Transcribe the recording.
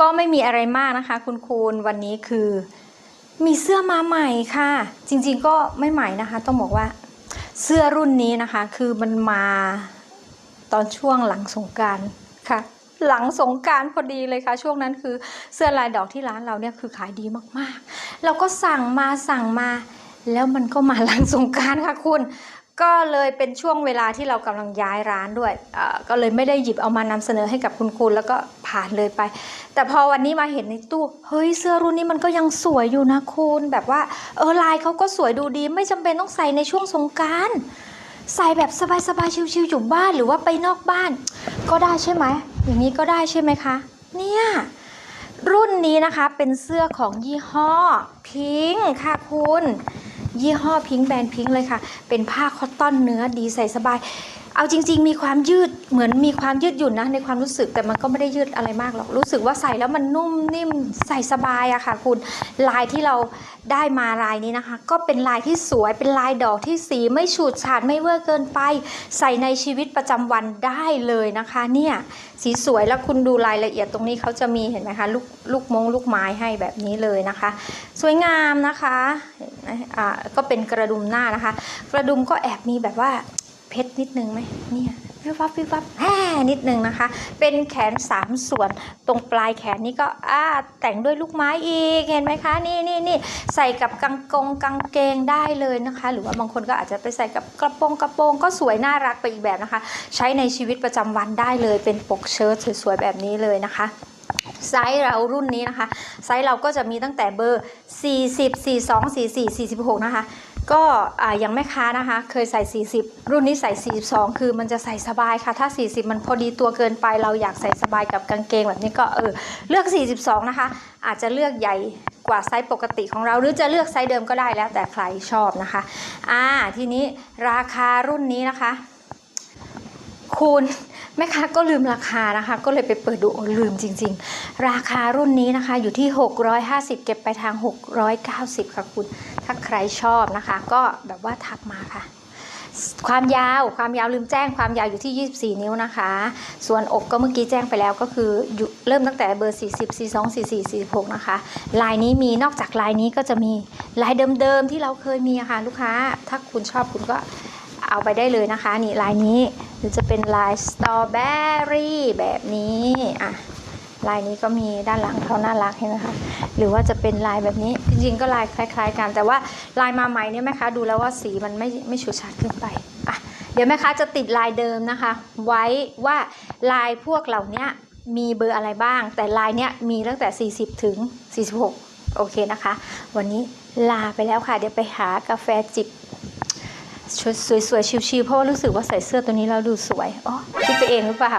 ก็ไม่มีอะไรมากนะคะ คุณคุณวันนี้คือ มีเสื้อมาใหม่ค่ะ จริงๆก็ไม่ใหม่นะคะ ต้องบอกว่าเสื้อรุ่นนี้นะคะ คือมันมาตอนช่วงหลังสงการค่ะ หลังสงการพอดีเลยค่ะ ช่วงนั้นคือเสื้อลายดอกที่ร้านเราเนี่ยคือขายดีมากๆ เราก็สั่งมาสั่งมา แล้วมันก็มาหลังสงการค่ะคุณ ก็เลยเป็นช่วงเวลาที่เรากำลังย้ายร้านด้วยเอ่อก็เลยไม่ได้หยิบเอามานำเสนอให้กับคุณคุณแล้วก็ผ่านเลยไป แต่พอวันนี้มาเห็นในตู้ เฮ้ยเสื้อรุ่นนี้มันก็ยังสวยอยู่นะคุณแบบว่าเออลายเขาก็สวยดูดี ไม่จำเป็นต้องใส่ในช่วงสงกรารใส่แบบสบายๆชิวๆอยู่บ้านหรือว่าไปนอกบ้าน ก็ได้ใช่ไหมอย่างนี้ก็ได้ใช่ไหมคะ เนี่ยรุ่นนี้นะคะเป็นเสื้อของยี่ห้อพิงค่ะคุณ ยี่ห้อพิงค์แบรนด์พิงค์เลยค่ะ เป็นผ้าคอตตอนเนื้อดีใส่สบาย เอาจริง ๆ มีความยืดเหมือนมีความยืดหยุ่นนะในความรู้สึกแต่มันก็ไม่ได้ยืดอะไรมากหรอกรู้สึกว่าใส่แล้วมันนุ่มนิ่มใส่สบายอะค่ะ คุณลายที่เราได้มาลายนี้นะคะ ก็เป็นลายที่สวยเป็นลายดอกที่สีไม่ฉูดฉาดไม่เวอร์เกินไป ใส่ในชีวิตประจำวันได้เลยนะคะ เนี่ยสีสวยแล้วคุณดูรายละเอียดตรงนี้เขาจะมีเห็นไหมคะลูกลูกมงลูกไม้ให้แบบนี้เลยนะคะ สวยงามนะคะอ่าก็เป็นกระดุมหน้านะคะ กระดุมก็แอบมีแบบว่า เพชรนิดนึงไหมเนี่ยวิบวับวิบวับแห่นิดนึงนะคะ เป็นแขนสามส่วนตรงปลายแขนนี่ก็อ่าแต่งด้วยลูกไม้อีกเห็นไหมคะนี่นี่นี่ใส่กับกางกงกางเกงได้เลยนะคะ หรือว่าบางคนก็อาจจะไปใส่กับกระโปรงกระโปรงก็สวยน่ารักไปอีกแบบนะคะ ใช้ในชีวิตประจำวันได้เลย เป็นปกเชิ้ตสวยๆแบบนี้เลยนะคะไซส์เรารุ่นนี้นะคะ ไซส์เราก็จะมีตั้งแต่เบอร์ 40 42 44 46 นะคะ ก็อ่ายังแม่ค้านะคะ เคยใส่ 40 รุ่นนี้ใส่ 42 คือมันจะใส่สบายค่ะ ถ้า 40 มันพอดีตัวเกินไป เราอยากใส่สบายกับกางเกงแบบนี้ก็เออเลือก 42 นะคะ อาจจะเลือกใหญ่กว่าไซส์ปกติของเรา หรือจะเลือกไซส์เดิมก็ได้แล้วแต่ใครชอบนะคะอ่าทีนี้ราคารุ่นนี้นะคะคุณ แม่ค้าก็ลืมราคานะคะ ก็เลยไปเปิดดูลืมจริง ๆ ราคารุ่นนี้นะคะอยู่ที่ 650 เก็บไปทาง 690 ค่ะคุณ ถ้าใครชอบนะคะ ก็แบบว่าทักมาค่ะ ความยาวความยาวลืมแจ้งความยาวอยู่ที่ 24 นิ้วนะคะ ส่วนอกก็เมื่อกี้แจ้งไปแล้วก็คือเริ่มตั้งแต่เบอร์ 40 42 44 46 นะคะ ลายนี้มีนอกจากลายนี้ก็จะมีลายเดิมๆที่เราเคยมีะค่ะลูกค้า ถ้าคุณชอบคุณก็เอาไปได้เลยนะคะ นี่ลายนี้ หรือจะเป็นลายสตรอเบอรี่แบบนี้อะลายนี้ก็มีด้านหลังเขาน่ารักเห็นไหมคะหรือว่าจะเป็นลายแบบนี้จริงๆก็ลายคล้าย ๆ กัน แต่ว่าลายมาใหม่เนี่ยแม่ค้าดูแล้วว่าสีมันไม่ไม่ฉูดฉาดเกินไปอะเดี๋ยวแม่ค้าจะติดลายเดิมนะคะ ไว้ว่าลายพวกเหล่านี้มีเบอร์อะไรบ้าง แต่ลายเนี้ยมีตั้งแต่ 40 ถึง 46 โอเคนะคะ วันนี้ลาไปแล้วค่ะ เดี๋ยวไปหากาแฟจิบ ชุดสวยๆชิวๆเพราะว่ารู้สึกว่าใส่เสื้อตัวนี้แล้วดูสวยอ๋อคิดไปเองหรือเปล่า